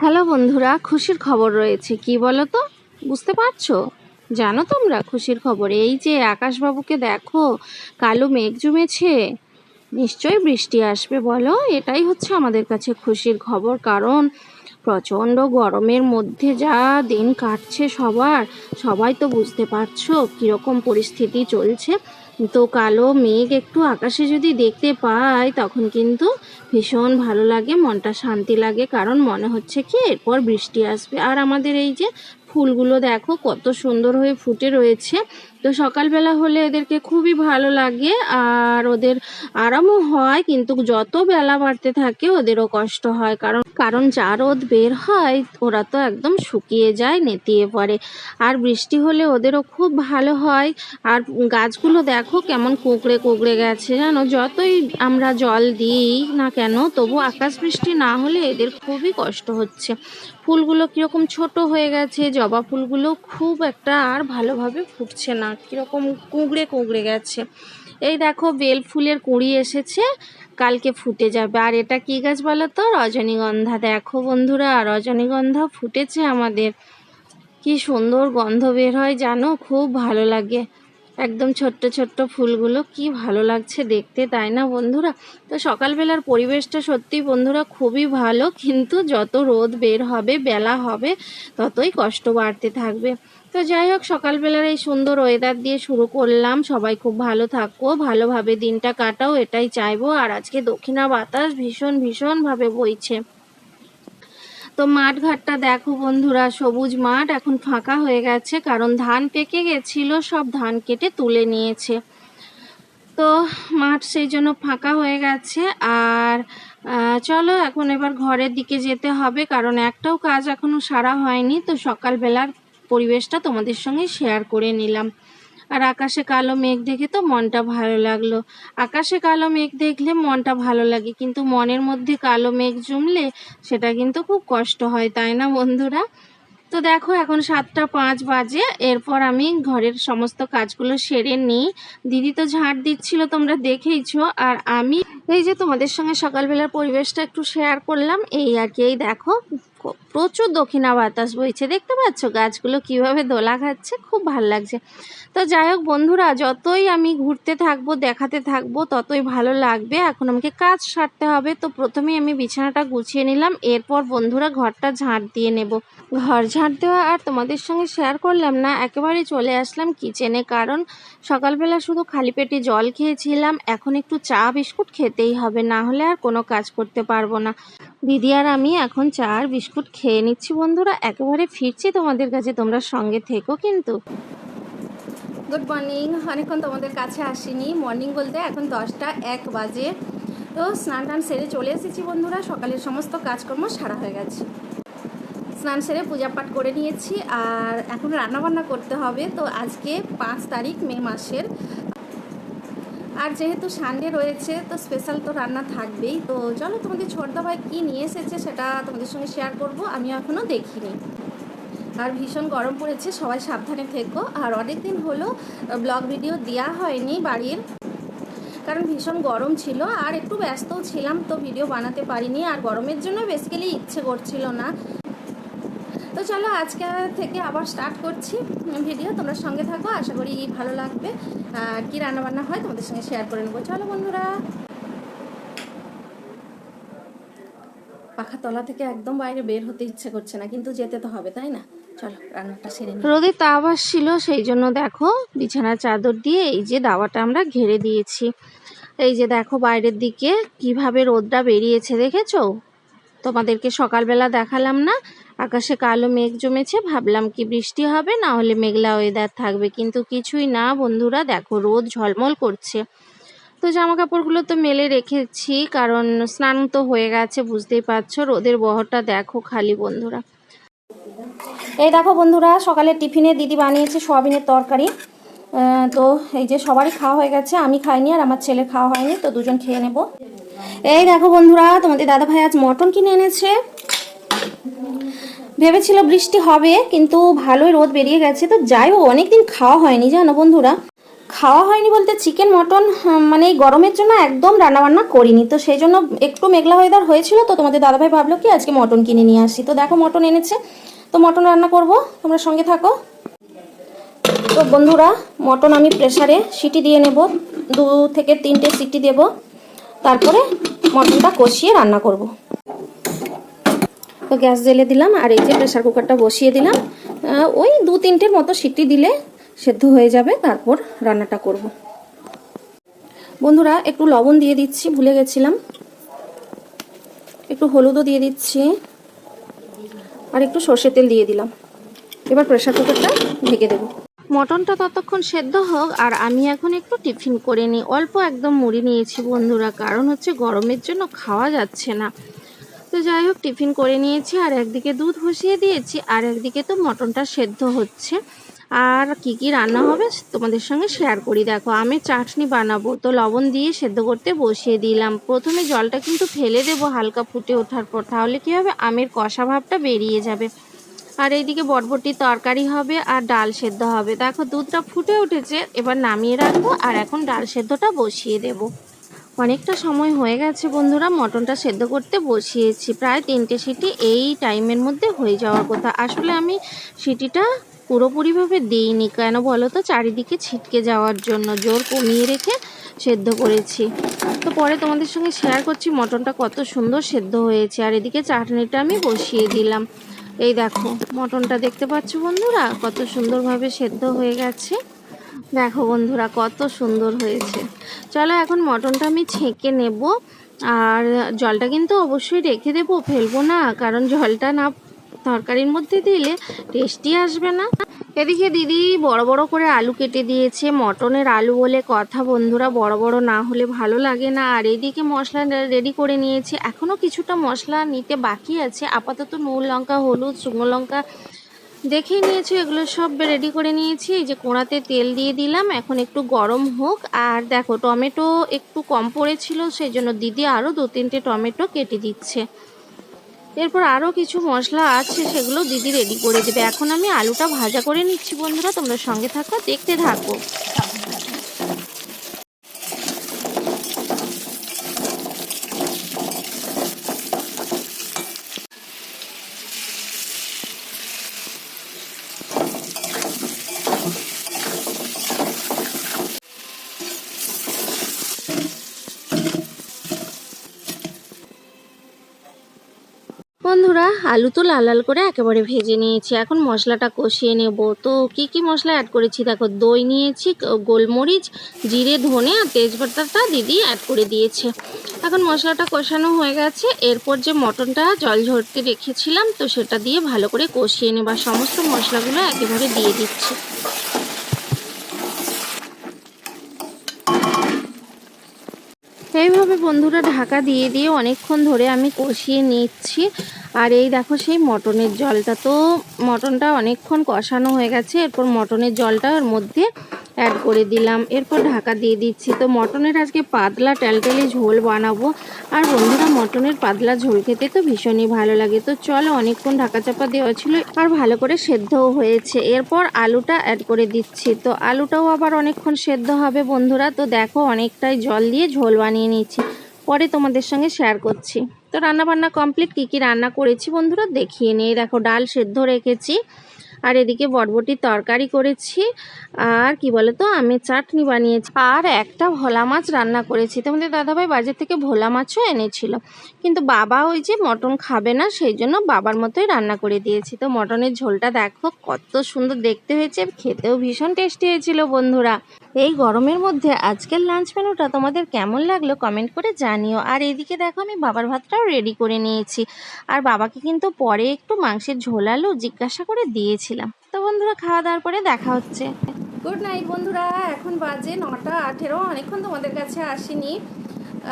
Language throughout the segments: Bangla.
হ্যালো বন্ধুরা, খুশির খবর রয়েছে। কি বলো তো বুঝতে পারছ? জানো তোমরা খুশির খবর? এই যে আকাশবাবুকে দেখো, কালো মেঘ জমেছে, নিশ্চয়ই বৃষ্টি আসবে বলো? এটাই হচ্ছে আমাদের কাছে খুশির খবর। কারণ প্রচণ্ড গরমের মধ্যে যা দিন কাটছে সবার, সবাই তো বুঝতে পারছ কীরকম পরিস্থিতি চলছে। তো কালো মেঘ একটু আকাশে যদি দেখতে পাই, তখন কিন্তু ভীষণ ভালো লাগে, মনটা শান্তি লাগে। কারণ মনে হচ্ছে কি, এরপর বৃষ্টি আসবে। আর আমাদের এই যে ফুলগুলো দেখো, কত সুন্দর হয়ে ফুটে রয়েছে। তো সকালবেলা হলে এদেরকে খুবই ভালো লাগে। আর ওদের আরামও হয়, কিন্তু যত বেলা বাড়তে থাকে, ওদেরও কষ্ট হয়। কারণ কারণ যা রোদ বের হয়, ওরা তো একদম শুকিয়ে যায়, নেতিয়ে পড়ে। আর বৃষ্টি হলে ওদেরও খুব ভালো হয়। আর গাছগুলো দেখো কেমন কুকড়ে কুকড়ে গেছে, জানো? যতই আমরা জল দিই না কেন, তবু আকাশ বৃষ্টি না হলে এদের খুবই কষ্ট হচ্ছে। ফুলগুলো কীরকম ছোট হয়ে গেছে, জবা ফুলগুলো খুব একটা আর ভালোভাবে ফুটছে না, কীরকম কুঁকড়ে কুঁকড়ে গেছে। এই দেখো, বেল ফুলের কুঁড়ি এসেছে। কালকে ফুটে যাবে। আর এটা কি গাছ বলো তো? রজনীগন্ধা। দেখো বন্ধুরা, রজনীগন্ধা ফুটেছে আমাদের। কি সুন্দর গন্ধ বের হয়, জানো? খুব ভালো লাগে। একদম ছোট্ট ছোট্ট ফুলগুলো, কি ভালো লাগছে দেখতে, তাই না বন্ধুরা? তো সকালবেলার পরিবেশটা সত্যি বন্ধুরা খুবই ভালো, কিন্তু যত রোদ বের হবে, বেলা হবে, ততই কষ্ট বাড়তে থাকবে। তো যাই হোক, সকালবেলার এই সুন্দর ওয়েদার দিয়ে শুরু করলাম। সবাই খুব ভালো থাকো, ভালোভাবে দিনটা কাটাও, এটাই চাইব। আর আজকে দক্ষিণা বাতাস ভীষণ, ভীষণভাবে বইছে। তো মাঠ ঘাটটা দেখো বন্ধুরা, সবুজ মাঠ এখন ফাঁকা হয়ে গেছে, কারণ ধান পেকে গেছিল, সব ধান কেটে তুলে নিয়েছে। তো মাঠ সেই জন্য ফাঁকা হয়ে গেছে। আর চলো এখন এবার ঘরের দিকে যেতে হবে, কারণ একটাও কাজ এখনও সারা হয়নি। তো সকালবেলার পরিবেশটা তোমাদের সঙ্গে শেয়ার করে নিলাম। আর আকাশে কালো মেঘ দেখে তো মনটা ভালো লাগল। আকাশে কালো মেঘ দেখলে মনটা ভালো লাগে, কিন্তু মনের মধ্যে কালো মেঘ জমলে সেটা কিন্তু খুব কষ্ট হয়, তাই না বন্ধুরা? তো দেখো, এখন সাতটা পাঁচ বাজে, এরপর আমি ঘরের সমস্ত কাজগুলো সেরে নিই। দিদি তো ঝাঁট দিচ্ছিল, তোমরা দেখেইছো, আর আমি এই যে তোমাদের সঙ্গে সকালবেলার পরিবেশটা একটু শেয়ার করলাম, এই আর কি, এই দেখো। প্রচুর দক্ষিণা বাতাস বইছে। দেখতে পাচ্ছ গাছগুলো কীভাবে দোলা খাচ্ছে? খুব ভালো লাগছে। তো যাই হোক বন্ধুরা, যতই আমি ঘুরতে থাকব, দেখাতে থাকব, ততই ভালো লাগবে। এখন আমাকে কাজ সারতে হবে, তো প্রথমেই আমি বিছানাটা গুছিয়ে নিলাম। এরপর বন্ধুরা ঘরটা ঝাঁট দিয়ে নেব। ঘর ঝাঁট দেওয়া আর তোমাদের সঙ্গে শেয়ার করলাম না একেবারে চলে আসলাম কিচেনে কারণ সকালবেলা শুধু খালি পেটে জল খেয়েছিলাম, এখন একটু চা, বিস্কুট খেতেই হবে, না হলে আর কোনো কাজ করতে পারব না। দিদি আর আমি এখন চা আর বিস্কুট খেয়ে নিচ্ছি বন্ধুরা। একেবারে ফিরছি তোমাদের কাছে, তোমরা সঙ্গে থেকো কিন্তু। গুড মর্নিং অনেকক্ষণ তোমাদের কাছে আসিনি। মর্নিং বলতে এখন দশটা এক বাজে। তো স্নান টান সেরে চলে এসেছি বন্ধুরা। সকালের সমস্ত কাজকর্ম সারা হয়ে গেছে। স্নান সেরে পূজা পাঠ করে নিয়েছি আর এখন রান্নাবান্না করতে হবে। তো আজকে পাঁচ তারিখ মে মাসের। আর যেহেতু সানডে রয়েছে, তো স্পেশাল তো রান্না থাকবেই। তো চলো তোমাদের ছোটদা ভাই কী নিয়ে এসেছে সেটা তোমাদের সঙ্গে শেয়ার করব আমি এখনও দেখিনি। আর ভীষণ গরম পড়েছে, সবাই সাবধানে থেকো। আর অনেক দিন হলো ব্লগ ভিডিও দেওয়া হয়নি বাড়ির, কারণ ভীষণ গরম ছিল। আর একটু ব্যস্তও ছিলাম, তো ভিডিও বানাতে পারিনি। আর গরমের জন্য বেসিক্যালি ইচ্ছে করছিল না। তো চলো আজকে থেকে আবার স্টার্ট করছি ভিডিও তোমরা সঙ্গে থাকো, আশা করি ভালো লাগবে। কী রান্নাবান্না হয় তোমাদের সঙ্গে শেয়ার করে নেব। চলো বন্ধুরা। পাখা তলা থেকে একদম বাইরে বের হতে ইচ্ছে করছে না, কিন্তু যেতে তো হবে, তাই না? চলো, রান্নাটা সেরে রোদে তাপ ছিল, সেই জন্য দেখো, বিছানার চাদর দিয়ে এই যে দাওয়াটা আমরা ঘেরে দিয়েছি। এই যে দেখো বাইরের দিকে কীভাবে রোদটা বেরিয়েছে, দেখেছ? তোমাদেরকে সকালবেলা দেখালাম না। আকাশে কালো মেঘ জমেছে, ভাবলাম কি বৃষ্টি হবে, না হলে মেঘলা ওয়েদার থাকবে। কিন্তু কিছুই না, বন্ধুরা, দেখো রোদ ঝলমল করছে। তো জামা কাপড়গুলো তো মেলে রেখেছি, কারণ স্নান তো হয়ে গেছে, বুঝতেই পারছ, রোদের বহরটা দেখো খালি বন্ধুরা। এই দেখো বন্ধুরা, সকালে টিফিনে দিদি বানিয়েছে সোয়াবিনের তরকারি। তো এই যে সবারই খাওয়া হয়ে গেছে, আমি খাইনি আর আমার ছেলে খাওয়া হয়নি, তো দুজন খেয়ে নেব। এই দেখো বন্ধুরা, তোমাদের দাদা ভাই আজ মটন কিনে এনেছে। ভেবেছিল বৃষ্টি হবে, কিন্তু ভালোই রোদ বেরিয়ে গেছে। তো যাই হোক, অনেকদিন খাওয়া হয়নি, জানো বন্ধুরা। খাওয়া হয়নি বলতে চিকেন মটন মানে এই গরমের জন্য একদম রান্নাবান্না করিনি। তো সেই জন্য একটু মেঘলা ওয়েদার হয়েছিল, তো তোমাদের দাদাভাই ভাবলো কি, আজকে মটন কিনে নিয়ে আসি। তো দেখো মটন এনেছে। তো মটন রান্না করব, তোমরা সঙ্গে থাকো। তো বন্ধুরা, মটন আমি প্রেসারে সিটি দিয়ে নেব। দু থেকে তিনটে সিটি দেব। তারপরে মটনটা কষিয়ে রান্না করব। তো গ্যাস জ্বেলে দিলাম আর এই যে প্রেসার কুকারটা বসিয়ে দিলাম। ওই দু তিনটের মতো সিটি দিলে সেদ্ধ হয়ে যাবে, তারপর রান্নাটা করব। বন্ধুরা, একটু লবণ দিয়ে দিচ্ছি, ভুলে গেছিলাম। একটু হলুদও দিয়ে দিচ্ছি। আর একটু সর্ষের তেল দিয়ে দিলাম। এবার প্রেসার কুকারটা ঢেকে দেবো। মটনটা ততক্ষণ সেদ্ধ হোক, আর আমি এখন একটু টিফিন করে নিই। অল্প একদম মুড়ি নিয়েছি বন্ধুরা, কারণ হচ্ছে গরমের জন্য খাওয়া যাচ্ছে না। তো যাই হোক, টিফিন করে নিয়েছি, আর একদিকে দুধ বসিয়ে দিয়েছি, আর একদিকে তো মটনটা সেদ্ধ হচ্ছে। আর কি কি রান্না হবে তোমাদের সঙ্গে শেয়ার করি। দেখো, আমি চাটনি বানাবো, তো লবণ দিয়ে সেদ্ধ করতে বসিয়ে দিলাম। প্রথমে জলটা কিন্তু ফেলে দেবো হালকা ফুটে ওঠার পর, তাহলে কী হবে? আমের কষা ভাবটা বেরিয়ে যাবে। আর এইদিকে বটবটির তরকারি হবে আর ডাল সেদ্ধ হবে। দেখো, দুধটা ফুটে উঠেছে, এবার নামিয়ে রাখব আর এখন ডাল সেদ্ধটা বসিয়ে দেব। অনেকটা সময় হয়ে গেছে বন্ধুরা, মটনটা সেদ্ধ করতে বসিয়েছি। প্রায় তিনটে সিটি এই টাইমের মধ্যে হয়ে যাওয়ার কথা। আসলে আমি সিটিটা পুরোপুরিভাবে দিইনি, কেন বলো তো? চারিদিকে ছিটকে যাওয়ার জন্য জোর কমিয়ে রেখে সেদ্ধ করেছি। তো পরে তোমাদের সঙ্গে শেয়ার করছি, মটনটা কত সুন্দর সেদ্ধ হয়েছে। আর এদিকে চাটনিটা আমি বসিয়ে দিলাম। এই দেখো, মটনটা দেখতে পাচ্ছ বন্ধুরা? কত সুন্দরভাবে সেদ্ধ হয়ে গেছে। দেখো বন্ধুরা, কত সুন্দর হয়েছে। চলো এখন মটনটা আমি ছেঁকে নেব। আর জলটা কিন্তু অবশ্যই রেখে দেবো, ফেলব না, কারণ জলটা না তরকারির মধ্যে দিলে টেস্টি আসবে না। এদিকে দিদি বড় বড় করে আলু কেটে দিয়েছে। মটনের আলু বলে কথা বন্ধুরা, বড় বড় না হলে ভালো লাগে না। আর এদিকে মশলা রেডি করে নিয়েছি। এখনও কিছুটা মশলা নিতে বাকি আছে। আপাতত নুন লঙ্কা, হলুদ, শুকনো লঙ্কা দেখেই নিয়েছি। এগুলো সব রেডি করে নিয়েছি। এই যে কোড়াতে তেল দিয়ে দিলাম। এখন একটু গরম হোক। আর দেখো, টমেটো একটু কম পড়েছিল, সেই জন্য দিদি আরও দু তিনটে টমেটো কেটে দিচ্ছে। এরপর আরও কিছু মশলা আছে, সেগুলো দিদি রেডি করে দেবে। এখন আমি আলুটা ভাজা করে নিচ্ছি বন্ধুরা, তোমরা সঙ্গে থাকো, দেখতে থাকো। বন্ধুরা, আলু তো লাল লাল করে একেবারে ভেজে নিয়েছি। এখন মশলাটা কষিয়ে নেব। তো কি কি মশলা অ্যাড করেছি? দেখো, দই নিয়েছি, গোলমরিচ, জিরে, ধনে আর তেজপাতাটা দিদি অ্যাড করে দিয়েছে। এখন মশলাটা কষানো হয়ে গেছে। এরপর যে মটনটা জল ঝরতে রেখেছিলাম, তো সেটা দিয়ে ভালো করে কষিয়ে নেবার সমস্ত মশলাগুলো একেবারে দিয়ে দিচ্ছি। এইভাবে বন্ধুরা ঢাকা দিয়ে দিয়ে অনেকক্ষণ ধরে আমি কষিয়ে নিচ্ছি। আর এই দেখো সেই মটনের জলটা তো মটনটা অনেকক্ষণ কষানো হয়ে গেছে, এরপর মটনের জলটা ওর মধ্যে অ্যাড করে দিলাম। এরপর ঢাকা দিয়ে দিচ্ছি। তো মটনের আজকে পাতলা টেলটেলে ঝোল বানাবো। আর বন্ধুরা, মটনের পাতলা ঝোল খেতে তো ভীষণই ভালো লাগে। তো চলো অনেকক্ষণ ঢাকা চাপা দেওয়া ছিল, আর ভালো করে সেদ্ধও হয়েছে। এরপর আলুটা অ্যাড করে দিচ্ছি। তো আলুটাও আবার অনেকক্ষণ সেদ্ধ হবে বন্ধুরা। তো দেখো অনেকটাই জল দিয়ে ঝোল বানিয়ে নিচ্ছি পরে তোমাদের সঙ্গে শেয়ার করছি। তো রান্না বান্না কমপ্লিট কী কী রান্না করেছি বন্ধুরা দেখিয়ে নিয়ে দেখো ডাল সেদ্ধ রেখেছি। আর এদিকে বরবটির তরকারি করেছি। আর কি বলে তো আমি চাটনি বানিয়েছি। আর একটা ভোলা মাছ রান্না করেছি। তো আমাদের দাদাভাই বাজার থেকে ভোলা মাছও এনেছিল। কিন্তু বাবা ওই যে মটন খাবে না, সেই জন্য বাবার মতোই রান্না করে দিয়েছি। তো মটনের ঝোলটা দেখো, কত সুন্দর দেখতে হয়েছে, খেতেও ভীষণ টেস্টি হয়েছিল বন্ধুরা। এই গরমের মধ্যে আজকের লাঞ্চ মেনুটা তোমাদের কেমন লাগল কমেন্ট করে জানিও। আর এদিকে দেখো আমি বাবার ভাতটাও রেডি করে নিয়েছি। আর বাবাকে কিন্তু পরে একটু মাংসের ঝোল আলু জিজ্ঞাসা করে দিয়েছিলাম। তো বন্ধুরা খাওয়া দাওয়ার পরে দেখা হচ্ছে। গুড নাইট বন্ধুরা, এখন বাজে নটা আঠেরো, অনেকক্ষণ তোমাদের কাছে আসিনি।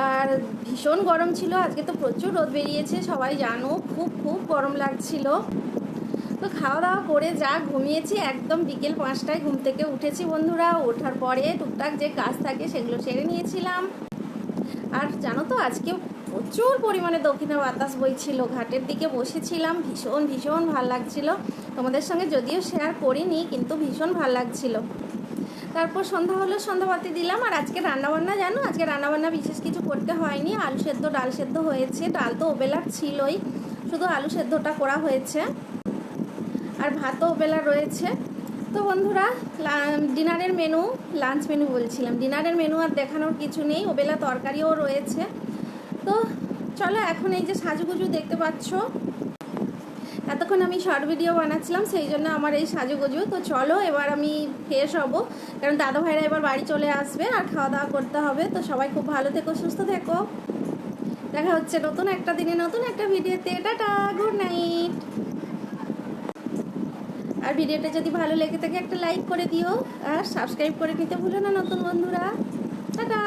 আর ভীষণ গরম ছিল, আজকে তো প্রচুর রোদ বেরিয়েছে, সবাই জানো, খুব খুব গরম লাগছিল। তো খাওয়া দাওয়া করে যা ঘুমিয়েছি, একদম বিকেল পাঁচটায় ঘুম থেকে উঠেছি বন্ধুরা। ওঠার পরে টুকটাক যে কাজ থাকে সেগুলো সেরে নিয়েছিলাম। আর জানো তো, আজকে প্রচুর পরিমাণে দক্ষিণা বাতাস বইছিল। ঘাটের দিকে বসেছিলাম, ভীষণ ভীষণ ভালো লাগছিল। তোমাদের সঙ্গে যদিও শেয়ার করিনি, কিন্তু ভীষণ ভালো লাগছিল। তারপর সন্ধ্যা হলো, সন্ধ্যাবাতি দিলাম। আর আজকে রান্নাবান্না, জানো? আজকে রান্নাবান্না বিশেষ কিছু করতে হয়নি। আলু সেদ্ধ, ডাল সেদ্ধ হয়েছে। ডাল তো ওবেলার ছিলই। শুধু আলু সেদ্ধটা করা হয়েছে। আর ভাতও বেলা রয়েছে। তো বন্ধুরা ডিনারের মেনু, লাঞ্চ মেনু বলছিলাম। ডিনারের মেনু আর দেখানোর কিছু নেই ওবেলা তরকারিও রয়েছে। তো চলো এখন এই যে সাজুগুজু দেখতে পাচ্ছ। এতক্ষণ আমি শর্ট ভিডিও বানাচ্ছিলাম, সেই জন্য আমার এই সাজুগুজু। তো চলো এবার আমি ফ্রেশ হব, কারণ দাদা ভাইরা এবার বাড়ি চলে আসবে আর খাওয়া দাওয়া করতে হবে। তো সবাই খুব ভালো থেকো, সুস্থ থেকো। দেখা হচ্ছে নতুন একটা দিনে, নতুন একটা ভিডিওতে। Tata, good night. আর ভিডিওটা যদি ভালো লেগে থাকে, একটা লাইক করে দিও আর সাবস্ক্রাইব করে নিতে ভুলো না নতুন বন্ধুরা। টাটা!